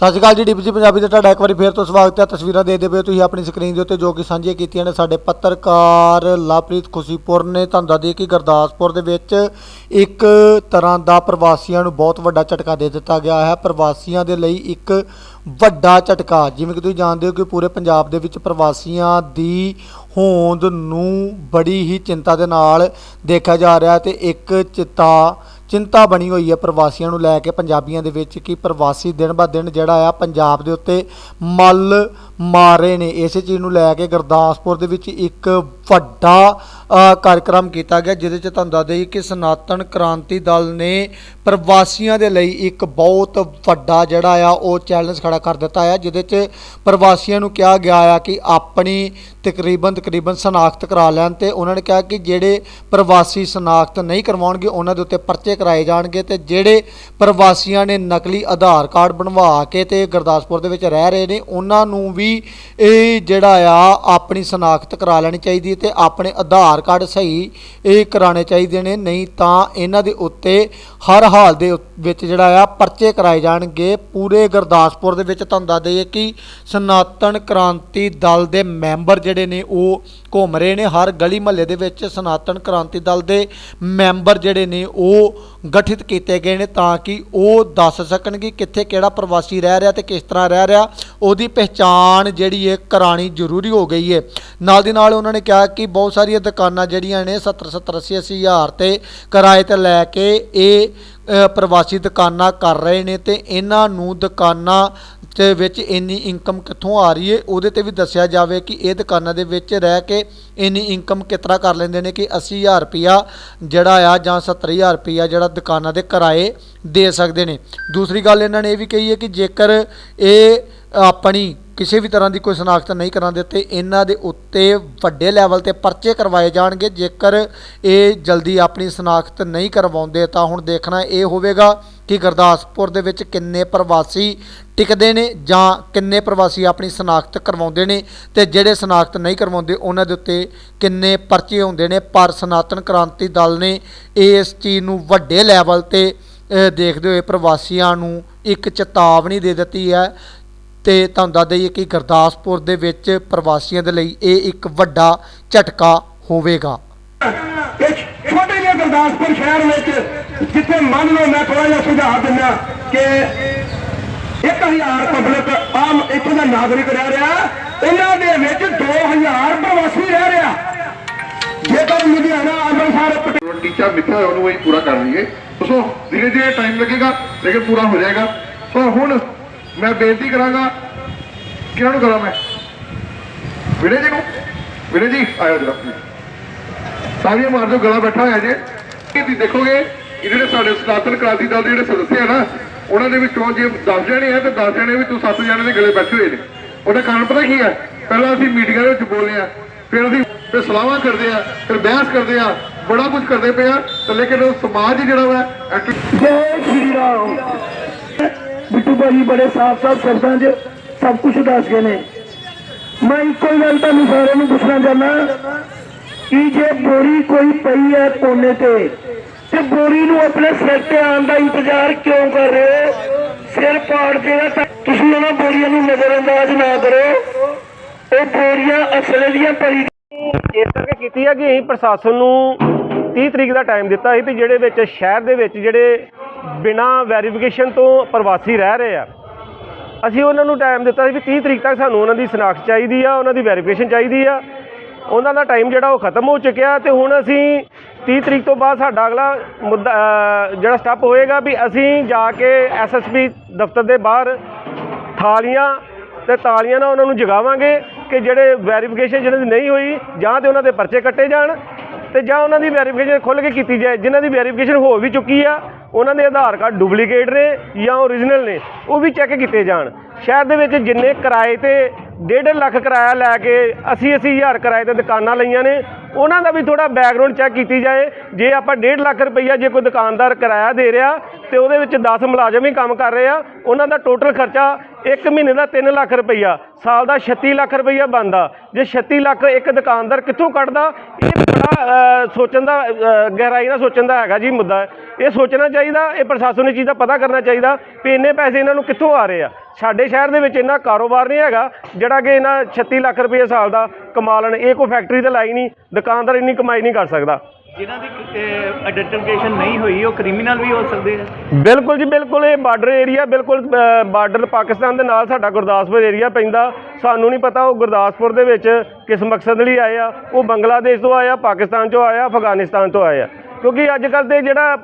ਸਤਿ ਸ਼੍ਰੀ ਅਕਾਲ ਜੀ ਡੀਪੀਸੀ ਪੰਜਾਬੀ ਦਾ ਤੁਹਾਡਾ ਇੱਕ ਵਾਰੀ ਫੇਰ ਤੋਂ ਸਵਾਗਤ ਹੈ। ਤਸਵੀਰਾਂ ਦੇਖਦੇ ਪਏ ਹੋ ਤੁਸੀਂ ਆਪਣੀ ਸਕਰੀਨ ਦੇ ਉੱਤੇ ਜੋ ਕਿ ਸਾਂਝੀਆਂ ਕੀਤੀਆਂ ਨੇ ਸਾਡੇ ਪੱਤਰਕਾਰ ਲਵਪ੍ਰੀਤ ਖੁਸ਼ੀਪੁਰ ਨੇ। ਤੁਹਾਨੂੰ ਦੱਸ ਦਈਏ ਕਿ ਗੁਰਦਾਸਪੁਰ ਦੇ ਵਿੱਚ ਇੱਕ ਤਰ੍ਹਾਂ ਦਾ ਪ੍ਰਵਾਸੀਆਂ ਨੂੰ ਬਹੁਤ ਵੱਡਾ ਝਟਕਾ ਦੇ ਦਿੱਤਾ ਗਿਆ ਹੈ। ਪ੍ਰਵਾਸੀਆਂ ਦੇ ਲਈ ਇੱਕ ਵੱਡਾ ਝਟਕਾ, ਜਿਵੇਂ ਕਿ ਤੁਸੀਂ ਜਾਣਦੇ ਹੋ ਕਿ ਪੂਰੇ ਪੰਜਾਬ ਦੇ ਵਿੱਚ ਪ੍ਰਵਾਸੀਆਂ ਦੀ ਹੋਂਦ ਨੂੰ ਬੜੀ ਹੀ ਚਿੰਤਾ ਦੇ ਨਾਲ ਦੇਖਿਆ ਜਾ ਰਿਹਾ ਹੈ ਤੇ ਇੱਕ ਚਿੰਤਾ ਚਿੰਤਾ ਬਣੀ ਹੋਈ ਹੈ ਪ੍ਰਵਾਸੀਆਂ ਨੂੰ ਲੈ ਕੇ ਪੰਜਾਬੀਆਂ ਦੇ ਵਿੱਚ ਕਿ ਪ੍ਰਵਾਸੀ ਦਿਨ ਬਾ ਦਿਨ ਜਿਹੜਾ ਆ ਪੰਜਾਬ ਦੇ ਉੱਤੇ ਮੱਲ ਮਾਰੇ ਨੇ। ਇਸੇ ਚੀਜ਼ ਨੂੰ ਲੈ ਕੇ ਗੁਰਦਾਸਪੁਰ ਦੇ ਵਿੱਚ ਇੱਕ ਵੱਡਾ ਕਾਰਜਕ੍ਰਮ ਕੀਤਾ ਗਿਆ, ਜਿਹਦੇ ਚ ਤੁਹਾਨੂੰ ਦੱਸ ਦਈਏ ਕਿ ਸਨਾਤਨ ਕ੍ਰਾਂਤੀ ਦਲ ਨੇ ਪ੍ਰਵਾਸੀਆਂ ਦੇ ਲਈ ਇੱਕ ਬਹੁਤ ਵੱਡਾ ਜਿਹੜਾ ਆ, ਉਹ ਚੈਲੰਜ ਖੜਾ ਕਰ ਦਿੱਤਾ ਆ, ਜਿਹਦੇ ਚ ਪ੍ਰਵਾਸੀਆਂ ਨੂੰ ਕਿਹਾ ਗਿਆ ਆ ਕਿ ਆਪਣੀ ਤਕਰੀਬਨ ਤਕਰੀਬਨ ਸਨਾਖਤ ਕਰਾ ਲੈਣ ਤੇ ਉਹਨਾਂ ਨੇ ਕਿਹਾ ਕਿ ਜਿਹੜੇ ਪ੍ਰਵਾਸੀ ਸਨਾਖਤ ਨਹੀਂ ਕਰਵਾਉਣਗੇ, ਉਹਨਾਂ ਦੇ ਉੱਤੇ ਪਰਚੇ ਕਰਾਏ ਜਾਣਗੇ ਤੇ ਜਿਹੜੇ ਪ੍ਰਵਾਸੀਆਂ ਨੇ ਨਕਲੀ ਆਧਾਰ ਕਾਰਡ ਬਣਵਾ ਕੇ ਤੇ ਗੁਰਦਾਸਪੁਰ ਦੇ ਵਿੱਚ ਰਹਿ ਰਹੇ ਨੇ, ਉਹਨਾਂ ਨੂੰ ਵੀ ਇਹ ਜਿਹੜਾ ਆ, ਆਪਣੀ ਸਨਾਖਤ ਕਰਾ ਲੈਣੀ ਚਾਹੀਦੀ ਹੈ ਤੇ ਆਪਣੇ ਆਧਾਰ ਕਾਰਡ ਸਹੀ ਇਹ ਕਰਾਣੇ ਚਾਹੀਦੇ ਨੇ, ਨਹੀਂ ਤਾਂ ਇਹਨਾਂ ਦੇ ਉੱਤੇ ਹਰ ਹਾਲ ਦੇ ਵਿੱਚ ਜਿਹੜਾ ਆ ਪਰਚੇ ਕਰਾਏ ਜਾਣਗੇ। ਪੂਰੇ ਗੁਰਦਾਸਪੁਰ ਦੇ ਵਿੱਚ ਤੁਹਾਨੂੰ ਦੱਸ ਦਈਏ ਕਿ ਸਨਾਤਨ ਕ੍ਰਾਂਤੀ ਦਲ ਦੇ ਮੈਂਬਰ ਜਿਹੜੇ ਨੇ ਉਹ ਘੁੰਮ ਰਹੇ ਨੇ। ਹਰ ਗਲੀ ਮਹੱਲੇ ਦੇ ਵਿੱਚ ਸਨਾਤਨ ਕ੍ਰਾਂਤੀ ਦਲ ਦੇ ਮੈਂਬਰ ਜਿਹੜੇ ਨੇ ਉਹ ਗਠਿਤ ਕੀਤੇ ਗਏ ਨੇ ਤਾਂ ਕਿ ਉਹ ਦੱਸ ਸਕਣ ਕਿ ਕਿੱਥੇ ਕਿਹੜਾ ਪ੍ਰਵਾਸੀ ਰਹਿ ਰਿਹਾ ਤੇ ਕਿਸ ਤਰ੍ਹਾਂ ਰਹਿ ਰਿਹਾ, ਉਹਦੀ ਪਹਿਚਾਣ ਜਿਹੜੀ ਹੈ ਕਰਾਣੀ ਜ਼ਰੂਰੀ ਹੋ ਗਈ ਹੈ। ਨਾਲ ਦੀ ਨਾਲ ਉਹਨਾਂ ਨੇ ਕਿਹਾ ਕਿ ਬਹੁਤ ਸਾਰੀਆਂ ਦੁਕਾਨਾਂ ਜਿਹੜੀਆਂ ਨੇ 70 70 80 80 ਹਜ਼ਾਰ ਤੇ ਕਿਰਾਏ ਤੇ ਲੈ ਕੇ ਇਹ ਪ੍ਰਵਾਸੀ ਦੁਕਾਨਾਂ ਕਰ ਰਹੇ ਨੇ ਤੇ ਇਹਨਾਂ ਨੂੰ ਦੁਕਾਨਾਂ ਦੇ ਵਿੱਚ ਇੰਨੀ ਇਨਕਮ ਕਿੱਥੋਂ ਆ ਰਹੀ ਹੈ ਉਹਦੇ ਤੇ ਵੀ ਦੱਸਿਆ ਜਾਵੇ ਕਿ ਇਹ ਦੁਕਾਨਾਂ ਦੇ ਵਿੱਚ ਰਹਿ ਕੇ ਇੰਨੀ ਇਨਕਮ ਕਿਸ ਤਰ੍ਹਾਂ ਕਰ ਲੈਂਦੇ ਨੇ ਕਿ 80000 ਰੁਪਿਆ ਜਿਹੜਾ ਆ ਜਾਂ 70000 ਰੁਪਿਆ ਜਿਹੜਾ ਦੁਕਾਨਾਂ ਦੇ ਕਿਰਾਏ ਦੇ ਸਕਦੇ ਨੇ। ਦੂਸਰੀ ਗੱਲ ਇਹਨਾਂ ਨੇ ਇਹ ਵੀ ਕਹੀ ਹੈ ਕਿ ਜੇਕਰ ਇਹ ਆਪਣੀ ਕਿਸੇ ਵੀ ਤਰ੍ਹਾਂ ਦੀ ਕੋਈ ਸ਼ਨਾਖਤ ਨਹੀਂ ਕਰਾਉਂਦੇ ਦਿੱਤੇ, ਇਹਨਾਂ ਦੇ ਉੱਤੇ ਵੱਡੇ ਲੈਵਲ ਤੇ ਪਰਚੇ ਕਰਵਾਏ ਜਾਣਗੇ। ਜੇਕਰ ਇਹ ਜਲਦੀ ਆਪਣੀ ਸ਼ਨਾਖਤ ਨਹੀਂ ਕਰਵਾਉਂਦੇ, ਤਾਂ ਹੁਣ ਦੇਖਣਾ ਇਹ ਹੋਵੇਗਾ ਕਿ ਗੁਰਦਾਸਪੁਰ ਦੇ ਵਿੱਚ ਕਿੰਨੇ ਪ੍ਰਵਾਸੀ ਟਿਕਦੇ ਨੇ ਜਾਂ ਕਿੰਨੇ ਪ੍ਰਵਾਸੀ ਆਪਣੀ ਸ਼ਨਾਖਤ ਕਰਵਾਉਂਦੇ ਨੇ ਤੇ ਜਿਹੜੇ ਸ਼ਨਾਖਤ ਨਹੀਂ ਕਰਵਾਉਂਦੇ, ਉਹਨਾਂ ਦੇ ਉੱਤੇ ਕਿੰਨੇ ਪਰਚੇ ਹੁੰਦੇ ਨੇ। ਪਰ ਸਨਾਤਨ ਕ੍ਰਾਂਤੀ ਦਲ ਨੇ ਇਸ ਚੀਜ਼ ਨੂੰ ਵੱਡੇ ਲੈਵਲ ਤੇ ਦੇਖਦੇ ਹੋਏ ਪ੍ਰਵਾਸੀਆਂ ਨੂੰ ਇੱਕ ਚੇਤਾਵਨੀ ਦੇ ਦਿੱਤੀ ਹੈ ਤੇ ਤੁਹਾਨੂੰ ਦੱਸ ਦਈਏ ਕਿ ਗੁਰਦਾਸਪੁਰ ਦੇ ਵਿੱਚ ਪ੍ਰਵਾਸੀਆਂ ਦੇ ਲਈ ਇਹ ਇੱਕ ਵੱਡਾ ਝਟਕਾ ਹੋਵੇਗਾ। ਇੱਕ ਛੋਟੇ ਜਿਹੇ ਗੁਰਦਾਸਪੁਰ ਸ਼ਹਿਰ ਵਿੱਚ ਜਿੱਥੇ ਮੰਨ ਲਓ ਮੈਂ ਥੋੜਾ ਜਿਹਾ ਸੁਝਾਅ ਦਿੰਦਾ ਕਿ 1000 ਪਬਲਿਕ ਆਮ ਇੱਥੋਂ ਦਾ ਨਾਗਰਿਕ ਰਹਿ ਰਿਹਾ ਇਹਨਾਂ ਦੇ ਵਿੱਚ 2000 ਪ੍ਰਵਾਸੀ ਰਹਿ ਰਿਹਾ। ਜੇਕਰ ਲੁਧਿਆਣਾ ਅੰਮ੍ਰਿਤਸਰ ਪਟਿਆਲਾ ਜੋ ਟੀਚਾ ਹੋਇਆ ਉਹਨੂੰ ਅਸੀਂ ਪੂਰਾ ਕਰ ਲਈਏ। ਸੋ ਧੀਰੇ ਧੀਰੇ ਟਾਈਮ ਲੱਗੇਗਾ ਲੇਕਿਨ ਪੂਰਾ ਹੋ ਜਾਏਗਾ। ਸੋ ਹੁਣ ਮੈਂ ਬੇਨਤੀ ਕਰਾਂਗਾ ਕਿਹਨਾਂ ਨੂੰ ਕਰਾਂ ਮੈਂ। ਵਿਨੇ ਜੀ ਨੂੰ। ਵਿਨੇ ਜੀ, ਆਇਓ ਜਰਾ। ਤਾਲੀਆਂ ਮਾਰ ਦਿਓ, ਗਲਾ ਬੈਠਾ ਹੋਇਆ ਜੇ। ਕਿ ਦੇਖੋਗੇ ਇਹ ਜਿਹੜੇ ਸਾਡੇ ਸਨਾਤਨ ਕ੍ਰਾਂਤੀ ਦਲ ਦੇ ਜਿਹੜੇ ਸਦੱਸਿਆ ਨਾ, ਉਹਨਾਂ ਦੇ ਵਿੱਚੋਂ ਜੇ 10 ਜਣੇ ਆ, ਤੇ 10 ਜਣੇ ਵੀ ਤੂੰ 7 ਜਣੇ ਦੇ ਗਲੇ ਬੈਠੇ ਹੋਏ ਨੇ। ਉਹਦਾ ਕਾਰਨ ਪਤਾ ਕੀ ਹੈ ਪਹਿਲਾਂ ਅਸੀਂ ਮੀਟਿੰਗਾਂ ਦੇ ਵਿੱਚ ਬੋਲਦੇ ਆ, ਫਿਰ ਅਸੀਂ ਫਿਰ ਸਲਾਹਾਂ ਕਰਦੇ ਆ, ਫਿਰ ਬਹਿਸ ਕਰਦੇ ਆ, ਬੜਾ ਕੁਝ ਕਰਦੇ ਪਏ ਆ, ਤੇ ਲੇਕਿਨ ਉਹ ਸਮਾਜ ਜਿਹੜਾ ਵਾ ਜੈ ਸ਼੍ਰੀ ਰਾਮ। ਭਾਈ ਬੜੇ ਸਾਫ਼ ਸਾਫ਼ ਸ਼ਬਦਾਂ 'ਚ ਸਭ ਕੁਝ ਦੱਸ ਗਏ ਨੇ। ਮੈਂ ਇੱਕੋ ਹੀ ਗੱਲ ਤੁਹਾਨੂੰ ਸਾਰਿਆਂ ਨੂੰ ਪੁੱਛਣਾ ਚਾਹੁੰਦਾ ਕਿ ਜੇ ਬੋਰੀ ਕੋਈ ਪਈ ਹੈ ਕੋਨੇ ਤੇ ਤੇ ਬੋਰੀ ਨੂੰ ਆਪਣੇ ਸਿਰ ਤੇ ਆਉਣ ਦਾ ਇੰਤਜ਼ਾਰ ਕਿਉਂ ਕਰ ਰਹੇ ਹੋ? ਸਿਰ ਪਾੜ ਦੇਗਾ ਤੁਸੀਂ ਉਹਨਾਂ ਬੋਰੀਆਂ ਨੂੰ ਨਜ਼ਰਅੰਦਾਜ਼ ਨਾ ਕਰੋ। ਉਹ ਬੋਰੀਆਂ ਅਸਲੇ ਦੀਆਂ ਪਈ ਇਸ ਕਰਕੇ ਕੀਤੀ ਹੈ ਕਿ ਅਸੀਂ ਪ੍ਰਸ਼ਾਸਨ ਨੂੰ 30 ਤਰੀਕ ਦਾ ਟਾਈਮ ਦਿੱਤਾ ਸੀ ਵੀ ਜਿਹੜੇ ਵਿੱਚ ਸ਼ਹਿਰ ਦੇ ਵਿੱਚ ਜਿਹੜੇ ਬਿਨਾ ਵੈਰੀਫਿਕੇਸ਼ਨ ਤੋਂ ਪ੍ਰਵਾਸੀ ਰਹਿ ਰਹੇ ਆ। ਅਸੀਂ ਉਹਨਾਂ ਨੂੰ ਟਾਈਮ ਦਿੱਤਾ ਸੀ ਵੀ 30 ਤਰੀਕ ਤੱਕ ਸਾਨੂੰ ਉਹਨਾਂ ਦੀ ਸ਼ਨਾਖਤ ਚਾਹੀਦੀ ਆ, ਉਹਨਾਂ ਦੀ ਵੈਰੀਫਿਕੇਸ਼ਨ ਚਾਹੀਦੀ ਆ। ਉਹਨਾਂ ਦਾ ਟਾਈਮ ਜਿਹੜਾ ਉਹ ਖਤਮ ਹੋ ਚੁੱਕਿਆ ਤੇ ਹੁਣ ਅਸੀਂ 30 ਤਰੀਕ ਤੋਂ ਬਾਅਦ ਸਾਡਾ ਅਗਲਾ ਮੁੱਦਾ ਜਿਹੜਾ ਸਟੈਪ ਹੋਏਗਾ ਵੀ ਅਸੀਂ ਜਾ ਕੇ ਐਸਐਸਪੀ ਦਫ਼ਤਰ ਦੇ ਬਾਹਰ ਥਾਲੀਆਂ ਤੇ ਤਾਲੀਆਂ ਨਾਲ ਉਹਨਾਂ ਨੂੰ ਜਗਾਵਾਂਗੇ ਕਿ ਜਿਹੜੇ ਵੈਰੀਫਿਕੇਸ਼ਨ ਜਿਹਨਾਂ ਦੀ ਨਹੀਂ ਹੋਈ, ਜਾਂ ਤੇ ਉਹਨਾਂ ਦੇ ਪਰਚੇ ਕੱਟੇ ਜਾਣ ਤੇ ਜਾਂ ਉਹਨਾਂ ਦੀ ਵੈਰੀਫਿਕੇਸ਼ਨ ਖੁੱਲ੍ਹ ਕੇ ਕੀਤੀ ਜਾਏ। ਜਿਨ੍ਹਾਂ ਦੀ ਵੈਰੀਫਿਕੇਸ਼ਨ ਹੋ ਵੀ ਚੁੱਕੀ ਆ ਉਹਨਾਂ ਦੇ ਆਧਾਰ ਕਾਰਡ ਡੁਪਲੀਕੇਟ ਨੇ ਜਾਂ ਓਰੀਜਨਲ ਨੇ, ਉਹ ਵੀ ਚੈੱਕ ਕੀਤੇ ਜਾਣ। ਸ਼ਹਿਰ ਦੇ ਵਿੱਚ ਜਿੰਨੇ ਕਿਰਾਏ ਤੇ 1.5 ਲੱਖ ਕਿਰਾਇਆ ਲੈ ਕੇ 80 ਅੱਸੀ ਹਜ਼ਾਰ ਕਿਰਾਏ ਤੇ ਦੁਕਾਨਾਂ ਲਈਆਂ ਨੇ, ਉਹਨਾਂ ਦਾ ਵੀ ਥੋੜਾ ਬੈਕਗ੍ਰਾਉਂਡ ਚੈੱਕ ਕੀਤੀ ਜਾਏ। ਜੇ ਆਪਾਂ 1.5 ਲੱਖ ਰੁਪਈਆ ਜੇ ਕੋਈ ਦੁਕਾਨਦਾਰ ਕਿਰਾਇਆ ਦੇ ਰਿਹਾ ਤੇ ਉਹਦੇ ਵਿੱਚ 10 ਮੁਲਾਜ਼ਮ ਹੀ ਕੰਮ ਕਰ ਰਹੇ ਆ, ਉਹਨਾਂ ਦਾ ਟੋਟਲ ਖਰਚਾ ਇੱਕ ਮਹੀਨੇ ਦਾ 3 ਲੱਖ ਰੁਪਈਆ, ਸਾਲ ਦਾ 36 ਲੱਖ ਰੁਪਈਆ ਬਣਦਾ। ਜੇ 36 ਲੱਖ ਇੱਕ ਦੁਕਾਨਦਾਰ ਕਿੱਥੋਂ ਕੱਢਦਾ? ਇਹ ਬੜਾ ਸੋਚਣ ਦਾ ਗਹਿਰਾਈ ਨਾਲ ਸੋਚਣ ਦਾ ਹੈਗਾ ਜੀ ਮੁੱਦਾ। ਇਹ ਸੋਚਣਾ ਚਾਹੀਦਾ, ਇਹ ਪ੍ਰਸ਼ਾਸਨ ਨੂੰ ਚੀਜ਼ ਦਾ ਪਤਾ ਕਰਨਾ ਚਾਹੀਦਾ ਵੀ ਇੰਨੇ ਪੈਸੇ ਇਹਨਾਂ ਨੂੰ ਕਿੱਥੋਂ ਆ ਰਹੇ ਆ। ਸਾਡੇ ਸ਼ਹਿਰ ਦੇ ਵਿੱਚ ਇੰਨਾ ਕਾਰੋਬਾਰ ਨਹੀਂ ਹੈਗਾ, ਜਿਹੜਾ ਕਿ ਇਹਨਾਂ 36 ਲੱਖ ਰੁਪਏ ਸਾਲ ਦਾ ਕਮਾ ਲੈਣ। ਇਹ ਕੋਈ ਫੈਕਟਰੀ ਤੇ ਲਾਈ ਨਹੀਂ, ਦੁਕਾਨਦਾਰ ਇੰਨੀ ਕਮਾਈ ਨਹੀਂ ਕਰ ਸਕਦਾ। ਜਿਨ੍ਹਾਂ ਦੀ ਆਈਡੈਂਟੀਫਿਕੇਸ਼ਨ ਨਹੀਂ ਹੋਈ, ਉਹ ਕ੍ਰਿਮੀਨਲ ਵੀ ਹੋ ਸਕਦੇ ਆ। ਬਿਲਕੁਲ ਜੀ, ਬਿਲਕੁਲ, ਇਹ ਬਾਰਡਰ ਏਰੀਆ ਬਿਲਕੁਲ ਬਾਰਡਰ ਪਾਕਿਸਤਾਨ ਦੇ ਨਾਲ ਸਾਡਾ ਗੁਰਦਾਸਪੁਰ ਏਰੀਆ ਪੈਂਦਾ। ਸਾਨੂੰ ਨਹੀਂ ਪਤਾ ਉਹ ਗੁਰਦਾਸਪੁਰ ਦੇ ਵਿੱਚ ਕਿਸ ਮਕਸਦ ਲਈ ਆਏ ਆ। ਉਹ ਬੰਗਲਾਦੇਸ਼ ਤੋਂ ਆਇਆ ਪਾਕਿਸਤਾਨ ਤੋਂ ਆਇਆ ਅਫਗਾਨਿਸਤਾਨ ਤੋਂ ਆਇਆ ਕਿਉਂਕਿ ਅੱਜ ਕੱਲ ਦੇ ਜਿਹੜਾ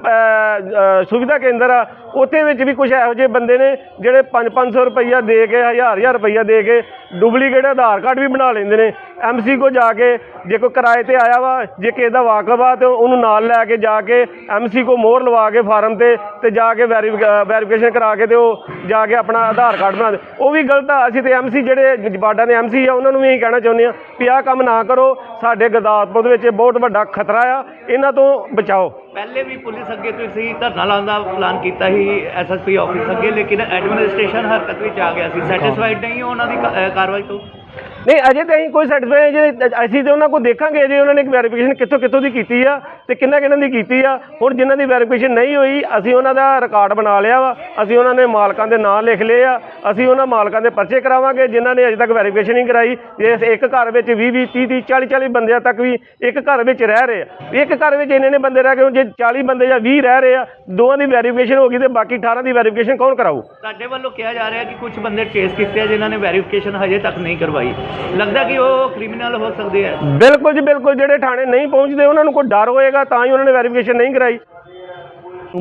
ਸੁਵਿਧਾ ਕੇਂਦਰ ਆ ਉੱਥੇ ਵਿੱਚ ਵੀ ਕੁਝ ਇਹੋ ਜਿਹੇ ਬੰਦੇ ਨੇ ਜਿਹੜੇ 5-500 ਰੁਪਈਆ ਦੇ ਕੇ 1000-1000 ਰੁਪਈਆ ਦੇ ਕੇ ਡੁਪਲੀਕੇਟ ਆਧਾਰ ਕਾਰਡ ਵੀ ਬਣਾ ਲੈਂਦੇ ਨੇ। ਐਮਸੀ ਕੋ ਜਾ ਕੇ ਜੇ ਕੋਈ ਕਿਰਾਏ ਤੇ ਆਇਆ ਵਾ, ਜੇ ਕਿਸੇ ਦਾ ਵਾਕਫ ਆ ਤੇ ਉਹਨੂੰ ਨਾਲ ਲੈ ਕੇ ਜਾ ਕੇ ਐਮਸੀ ਕੋ ਮੋਹਰ ਲਵਾ ਕੇ ਫਾਰਮ ਤੇ ਤੇ ਜਾ ਕੇ ਵੈਰੀਫਿਕੇਸ਼ਨ ਕਰਾ ਕੇ ਤੇ ਉਹ ਜਾ ਕੇ ਆਪਣਾ ਆਧਾਰ ਕਾਰਡ ਬਣਾ ਦੇ। ਉਹ ਵੀ ਗਲਤ ਆ। ਅਸੀਂ ਤੇ ਐਮਸੀ ਜਿਹੜੇ ਬਾਰਡਾਂ ਦੇ ਐਮਸੀ ਆ, ਉਹਨਾਂ ਨੂੰ ਵੀ ਇਹੀ ਕਹਿਣਾ ਚਾਹੁੰਦੇ ਆ ਵੀ ਆਹ ਕੰਮ ਨਾ ਕਰੋ। ਸਾਡੇ ਗੁਰਦਾਸਪੁਰ ਦੇ ਵਿੱਚ ਇਹ ਬਹੁਤ ਵੱਡਾ ਖਤਰਾ ਆ। ਇਹਨਾਂ ਤੋਂ ਬਚਾਓ। ਪਹਿਲੇ ਵੀ ਪੁਲਿਸ ਅੱਗੇ ਤੁਸੀਂ ਧਰਨਾ ਲਾਉਣ ਦਾ ਪਲਾਨ ਕੀਤਾ ਸੀ ਐਸਐਸਪੀ ਆਫਿਸ ਅੱਗੇ ਲੇਕਿਨ ਐਡਮਿਨਿਸਟ੍ਰੇਸ਼ਨ ਹਰਕਤ ਵਿੱਚ ਆ ਗਿਆ ਸੀ। ਸੈਟੀਸਫਾਈਡ ਨਹੀਂ ਹੋ ਉਹਨਾਂ ਦੀ ਕ- ਕਾਰਵਾਈ ਤੋਂ? ਨਹੀਂ, ਅਜੇ ਤਾਂ ਅਸੀਂ ਕੋਈ ਸੈਟੀਸਫਾਈ ਜੇ ਅਸੀਂ ਤੇ ਉਹਨਾਂ ਕੋਲ ਦੇਖਾਂਗੇ ਜੇ ਉਹਨਾਂ ਨੇ ਵੈਰੀਫਿਕੇਸ਼ਨ ਕਿੱਥੋਂ ਕਿੱਥੋਂ ਦੀ ਕੀਤੀ ਆ ਤੇ ਕਿੰਨਾ ਕਿੰਨਾਂ ਦੀ ਕੀਤੀ ਆ। ਹੁਣ ਜਿਨ੍ਹਾਂ ਦੀ ਵੈਰੀਫਿਕੇਸ਼ਨ ਨਹੀਂ ਹੋਈ, ਅਸੀਂ ਉਹਨਾਂ ਦਾ ਰਿਕਾਰਡ ਬਣਾ ਲਿਆ ਵਾ। ਅਸੀਂ ਉਹਨਾਂ ਨੇ ਮਾਲਕਾਂ ਦੇ ਨਾਂ ਲਿਖ ਲਏ ਆ। ਅਸੀਂ ਉਹਨਾਂ ਮਾਲਕਾਂ ਦੇ ਪਰਚੇ ਕਰਾਵਾਂਗੇ, ਜਿਨ੍ਹਾਂ ਨੇ ਅਜੇ ਤੱਕ ਵੈਰੀਫਿਕੇਸ਼ਨ ਨਹੀਂ ਕਰਾਈ। ਜੇ ਇਸ ਇੱਕ ਘਰ ਵਿੱਚ 20 20 30 30 40 40 ਬੰਦਿਆਂ ਤੱਕ ਵੀ ਇੱਕ ਘਰ ਵਿੱਚ ਰਹਿ ਰਹੇ ਆ। ਇੱਕ ਘਰ ਵਿੱਚ ਇੰਨੇ ਨੇ ਬੰਦੇ ਰਹਿ ਗਏ ਹੁਣ, ਜੇ 40 ਬੰਦੇ ਜਾਂ 20 ਰਹਿ ਰਹੇ ਆ, ਦੋਵਾਂ ਦੀ ਵੈਰੀਫਿਕੇਸ਼ਨ ਹੋ ਗਈ ਤੇ ਬਾਕੀ 18 ਦੀ ਵੈਰੀਫਿਕੇਸ਼ਨ ਕੌਣ ਕਰਾਊ? ਸਾਡੇ ਵੱਲੋਂ ਕਿਹਾ ਜਾ ਰਿਹਾ ਕਿ ਕੁਝ ਬੰਦੇ ਟ੍ਰੇਸ ਕੀਤੇ ਆ ਜਿਨ੍ਹਾਂ ਨੇ ਵੈਰੀਫਿਕੇਸ਼ਨ ਹਜੇ ਤੱਕ ਨਹੀਂ ਕਰਵਾਈ। ਲੱਗਦਾ ਕਿ ਉਹ ਕ੍ਰਿਮੀਨਲ ਹੋ ਸਕਦੇ ਆ। ਬਿਲਕੁਲ ਜੀ ਬਿਲਕੁਲ। ਜਿਹੜੇ ਥਾਣੇ ਨਹੀਂ ਪਹੁੰਚਦੇ ਉਹਨਾਂ ਨੂੰ ਕੋਈ ਡਰ ਹੋਏਗਾ ਤਾਂ ਹੀ ਉਹਨਾਂ ਨੇ ਵੈਰੀਫਿਕੇਸ਼ਨ ਨਹੀਂ ਕਰਾਈ।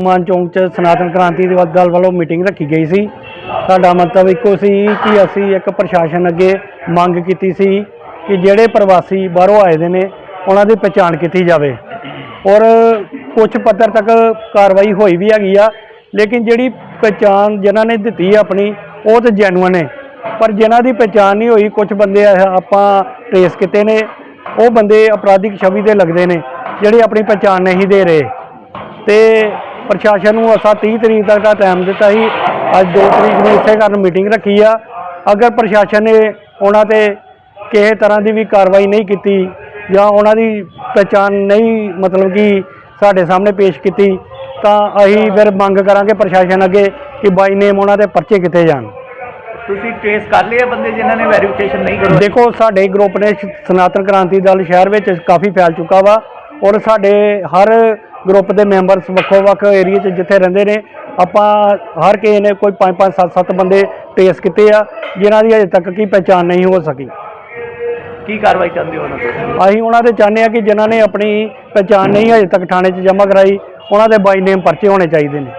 ਮਾਨ ਚੌਂਕ 'ਚ ਸਨਾਤਨ ਕ੍ਰਾਂਤੀ ਦੇ ਦਲ ਵੱਲੋਂ ਮੀਟਿੰਗ ਰੱਖੀ ਗਈ ਸੀ। ਸਾਡਾ ਮਤਲਬ ਇੱਕੋ ਸੀ ਕਿ ਅਸੀਂ ਇੱਕ ਪ੍ਰਸ਼ਾਸਨ ਅੱਗੇ ਮੰਗ ਕੀਤੀ ਸੀ ਕਿ ਜਿਹੜੇ ਪ੍ਰਵਾਸੀ ਬਾਹਰੋਂ ਆਏ ਦੇ ਨੇ ਉਹਨਾਂ ਦੀ ਪਛਾਣ ਕੀਤੀ ਜਾਵੇ। ਔਰ ਕੁਝ ਪੱਧਰ ਤੱਕ ਕਾਰਵਾਈ ਹੋਈ ਵੀ ਹੈਗੀ ਆ ਲੇਕਿਨ ਜਿਹੜੀ ਪਛਾਣ ਜਿਨ੍ਹਾਂ ਨੇ ਦਿੱਤੀ ਆ ਆਪਣੀ ਉਹ ਤਾਂ ਜੈਨੂਅਨ ਹੈ ਪਰ ਜਿਨ੍ਹਾਂ ਦੀ ਪਛਾਣ ਨਹੀਂ ਹੋਈ ਕੁਝ ਬੰਦੇ ਆਪਾਂ ਟ੍ਰੇਸ ਕੀਤੇ ਨੇ। ਉਹ ਬੰਦੇ ਅਪਰਾਧਿਕ ਛਵੀ 'ਤੇ ਲੱਗਦੇ ਨੇ, ਜਿਹੜੇ ਆਪਣੀ ਪਛਾਣ ਨਹੀਂ ਦੇ ਰਹੇ। ਤੇ ਪ੍ਰਸ਼ਾਸਨ ਨੂੰ ਅਸਾਂ 30 ਤਰੀਕ ਤੱਕ ਦਾ ਟਾਈਮ ਦਿੱਤਾ ਸੀ। ਅੱਜ 2 ਤਰੀਕ ਨੂੰ ਇਸੇ ਕਾਰਨ ਮੀਟਿੰਗ ਰੱਖੀ ਆ। ਅਗਰ ਪ੍ਰਸ਼ਾਸਨ ਨੇ ਉਹਨਾਂ ਤੇ ਕਿਸੇ ਤਰ੍ਹਾਂ ਦੀ ਵੀ ਕਾਰਵਾਈ ਨਹੀਂ ਕੀਤੀ ਜਾਂ ਉਹਨਾਂ ਦੀ ਪਛਾਣ ਨਹੀਂ, ਮਤਲਬ ਕਿ ਸਾਡੇ ਸਾਹਮਣੇ ਪੇਸ਼ ਕੀਤੀ, ਤਾਂ ਅਸੀਂ ਫਿਰ ਮੰਗ ਕਰਾਂਗੇ ਪ੍ਰਸ਼ਾਸਨ ਅੱਗੇ ਕਿ ਬਾਈ ਨੇਮ ਉਹਨਾਂ ਦੇ ਪਰਚੇ ਕੀਤੇ ਜਾਣ। ਤੁਸੀਂ ਟ੍ਰੇਸ ਕਰ ਲਏ ਬੰਦੇ ਜਿਨ੍ਹਾਂ ਨੇ ਵੈਰੀਫਿਕੇਸ਼ਨ ਨਹੀਂ ਕਰਵਾਈ ਦੇਖੋ ਸਾਡੇ ਗਰੁੱਪ ਨੇ ਸ਼- ਸਨਾਤਨ ਕ੍ਰਾਂਤੀ ਦਲ ਸ਼ਹਿਰ ਵਿੱਚ ਕਾਫੀ ਫੈਲ ਚੁੱਕਾ ਵਾ ਔਰ ਸਾਡੇ ਹਰ ਗਰੁੱਪ ਦੇ ਮੈਂਬਰਸ ਵੱਖੋ ਵੱਖ ਏਰੀਆ 'ਚ ਜਿੱਥੇ ਰਹਿੰਦੇ ਨੇ ਆਪਾਂ ਹਰ ਕਿਸੇ ਨੇ ਕੋਈ 5 5 7 7 ਬੰਦੇ ਟੇਸ ਕੀਤੇ ਆ ਜਿਨ੍ਹਾਂ ਦੀ ਅਜੇ ਤੱਕ ਕੀ ਪਛਾਣ ਨਹੀਂ ਹੋ ਸਕੀ। ਕੀ ਕਾਰਵਾਈ ਚਾਹੁੰਦੇ ਹੋ ਉਹਨਾਂ ਤੋਂ? ਅਸੀਂ ਉਹਨਾਂ ਦੇ ਚਾਹੁੰਦੇ ਆ ਕਿ ਜਿਨ੍ਹਾਂ ਨੇ ਆਪਣੀ ਪਛਾਣ ਨਹੀਂ ਅਜੇ ਤੱਕ ਥਾਣੇ 'ਚ ਜਮ੍ਹਾਂ ਕਰਾਈ ਉਹਨਾਂ ਦੇ ਬਾਈ ਨੇਮ ਪਰਚੇ ਹੋਣੇ ਚਾਹੀਦੇ ਨੇ।